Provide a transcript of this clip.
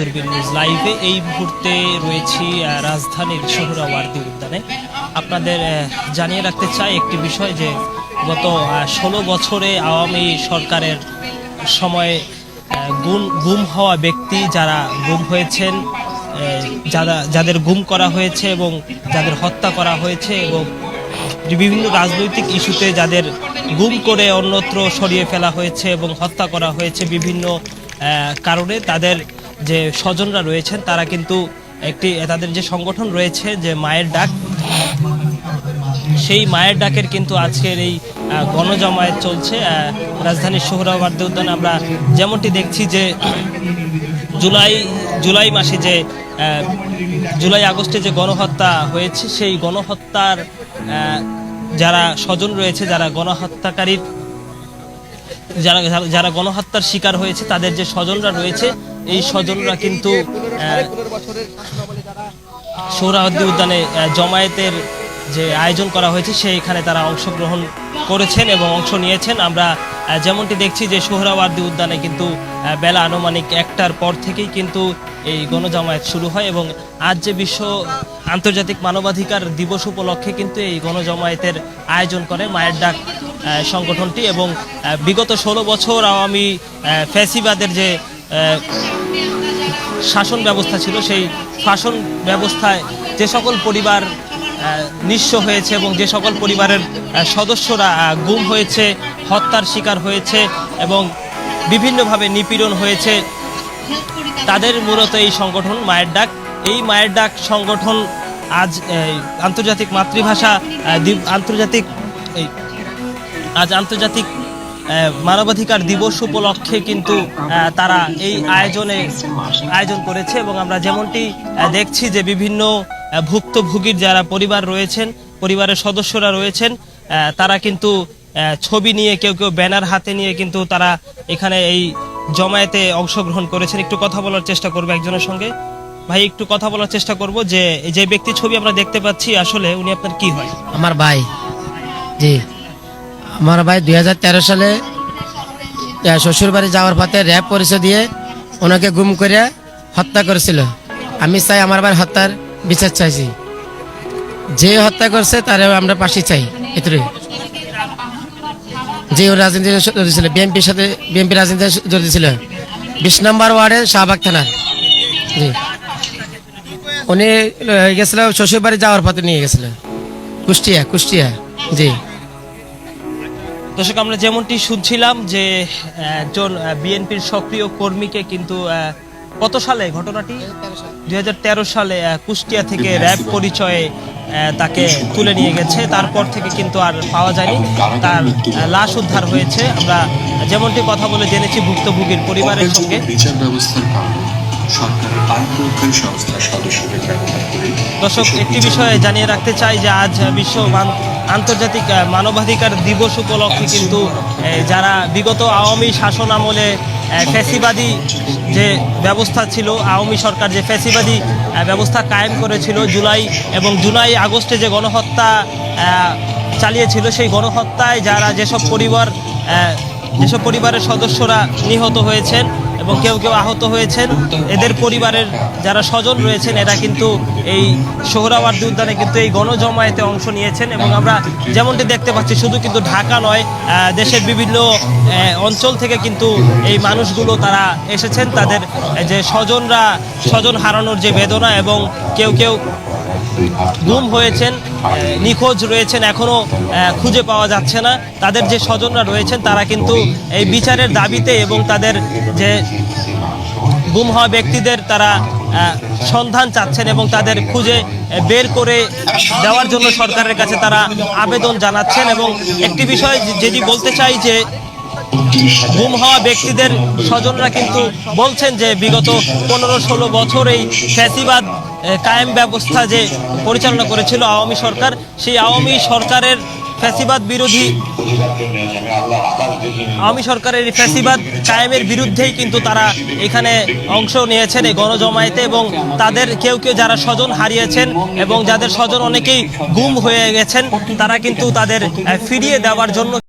দূরবীন নিউজ লাইভে এই মুহূর্তে রয়েছি রাজধানীর সোহরাওয়ার্দী উদ্যানে। আপনাদের জানিয়ে রাখতে চাই একটি বিষয় যে গত ষোলো বছরে আওয়ামী সরকারের সময়ে গুম গুম হওয়া ব্যক্তি যারা গুম হয়েছেন যারা, যাদের গুম করা হয়েছে এবং যাদের হত্যা করা হয়েছে এবং বিভিন্ন রাজনৈতিক ইস্যুতে যাদের গুম করে অন্যত্র সরিয়ে ফেলা হয়েছে এবং হত্যা করা হয়েছে বিভিন্ন কারণে তাদের যে স্বজনরা রয়েছেন, তারা কিন্তু একটি, তাদের যে সংগঠন রয়েছে, যে মায়ের ডাক, সেই মায়ের ডাকের কিন্তু আজকের এই গণজমায়েত চলছে। রাজধানীর সোহরাওয়ার্দী উদ্যানে আমরা যেমনটি দেখছি যে জুলাই জুলাই মাসে যে জুলাই আগস্টে যে গণহত্যা হয়েছে, সেই গণহত্যার যারা স্বজন রয়েছে, যারা গণহত্যাকারীর, যারা- যারা গণহত্যার শিকার হয়েছে, তাদের যে স্বজনরা রয়েছে এই স্বজনরা কিন্তু সোহরাওয়ার্দী উদ্যানে জমায়েতের যে আয়োজন করা হয়েছে সেইখানে তারা অংশগ্রহণ করেছেন এবং অংশ নিয়েছেন। আমরা যেমনটি দেখছি যে সোহরাওয়ার্দী উদ্যানে কিন্তু বেলা আনুমানিক একটার পর থেকেই কিন্তু এই গণজামায়াত শুরু হয় এবং আজ যে বিশ্ব আন্তর্জাতিক মানবাধিকার দিবস উপলক্ষে কিন্তু এই গণজমায়েতের আয়োজন করে মায়ের ডাক সংগঠনটি এবং বিগত ষোলো বছর আওয়ামী ফ্যাসিবাদের যে শাসন ব্যবস্থা ছিল, সেই শাসন ব্যবস্থায় যে সকল পরিবার নিঃস্ব হয়েছে এবং যে সকল পরিবারের সদস্যরা গুম হয়েছে, হত্যার শিকার হয়েছে এবং বিভিন্নভাবে নিপীড়ন হয়েছে, তাদের মূলত এই সংগঠন মায়ের ডাক। এই মায়ের ডাক সংগঠন আজ আন্তর্জাতিক মাতৃভাষা আন্তর্জাতিক আজ আন্তর্জাতিক মানবাধিকার দিবস উপলক্ষে কিন্তু তারা এই আয়োজনে আয়োজন করেছে এবং আমরা যেমনটি দেখছি যে বিভিন্ন ভুক্তভোগীর যারা পরিবার রয়েছেন, পরিবারের সদস্যরা রয়েছেন তারা কিন্তু ছবি নিয়ে কেউ কেউ ব্যানার হাতে নিয়ে কিন্তু তারা এখানে এই জমায়েতে অংশগ্রহণ করেছেন। একটু কথা বলার চেষ্টা করব একজনের সঙ্গে। ভাই, একটু কথা বলার চেষ্টা করব যে যে ব্যক্তি ছবি আমরা দেখতে পাচ্ছি, আসলে উনি আপনার কি হয়? আমার ভাই। জি। আমার ভাই দুই হাজার তেরো সালে শ্বশুর বাড়ি যাওয়ার পথে র্যাব পরিচয় দিয়ে ওনাকে গুম করে হত্যা করেছিল। আমি চাই আমার ভাই হত্যার বিচার চাইছি। যে হত্যা করছে তারে আমরা পাশে চাই এতটাই যে ও রাজনীতি জড়িত ছিল, বিএনপির সাথে, বিএনপি রাজনীতি জড়িত ছিল। বিশ নম্বর ওয়ার্ডে শাহবাগ থানার। জি। উনি গেছিল শ্বশুর বাড়ি যাওয়ার পথে নিয়ে গেছিল। কুষ্টিয়া কুষ্টিয়া। জি। দর্শক আমরা যেমনটি শুনছিলাম যে একজন বিএনপির সক্রিয় কর্মীকে কিন্তু কত সালে ঘটনাটি? দুই সালে কুষ্টিয়া থেকে র্যাব পরিচয়ে তাকে তুলে নিয়ে গেছে। তারপর থেকে কিন্তু আর পাওয়া যায়নি। তার লাশ উদ্ধার হয়েছে। আমরা যেমনটি কথা বলে জেনেছি ভুক্তভোগীর পরিবারের সঙ্গে। দর্শক একটি বিষয়ে জানিয়ে রাখতে চাই যে আজ বিশ্ব আন্তর্জাতিক মানবাধিকার দিবস উপলক্ষে কিন্তু যারা বিগত আওয়ামী শাসন আমলে ফ্যাসিবাদী যে ব্যবস্থা ছিল, আওয়ামী সরকার যে ফ্যাসিবাদী ব্যবস্থা কায়েম করেছিল জুলাই এবং জুলাই আগস্টে যে গণহত্যা চালিয়েছিল, সেই গণহত্যায় যারা যেসব পরিবার যেসব পরিবারের সদস্যরা নিহত হয়েছেন এবং কেউ কেউ আহত হয়েছেন, এদের পরিবারের যারা স্বজন রয়েছেন, এরা কিন্তু এই সোহরাওয়ার্দী উদ্যানে কিন্তু এই গণজমায়েতে অংশ নিয়েছেন এবং আমরা যেমনটি দেখতে পাচ্ছি, শুধু কিন্তু ঢাকা নয় দেশের বিভিন্ন অঞ্চল থেকে কিন্তু এই মানুষগুলো তারা এসেছেন। তাদের যে স্বজনরা, স্বজন হারানোর যে বেদনা এবং কেউ কেউ গুম হয়েছেন নিখোঁজ রয়েছেন এখনও আহ, খুঁজে পাওয়া যাচ্ছে না। তাদের যে স্বজনরা রয়েছেন তারা কিন্তু এই বিচারের দাবিতে এবং তাদের যে গুম হওয়া ব্যক্তিদের তারা সন্ধান চাচ্ছেন এবং তাদের খুঁজে বের করে দেওয়ার জন্য সরকারের কাছে তারা আবেদন জানাচ্ছেন এবং একটি বিষয় যেটি বলতে চাই যে গুম হওয়া ব্যক্তিদের স্বজনরা কিন্তু বলছেন যে বিগত পনেরো ষোলো বছর এই ফ্যাসিবাদ কায়েম ব্যবস্থা যে পরিচালনা করেছিল আওয়ামী সরকার, সেই আওয়ামী সরকারের ফ্যাসিবাদ বিরোধী আওয়ামী সরকারের ফ্যাসিবাদ কায়েমের বিরুদ্ধেই কিন্তু তারা এখানে অংশ নিয়েছেন এই গণজমায়েতে এবং তাদের কেউ কেউ যারা স্বজন হারিয়েছেন এবং যাদের স্বজন অনেকেই গুম হয়ে গেছেন, তারা কিন্তু তাদের ফিরিয়ে দেওয়ার জন্য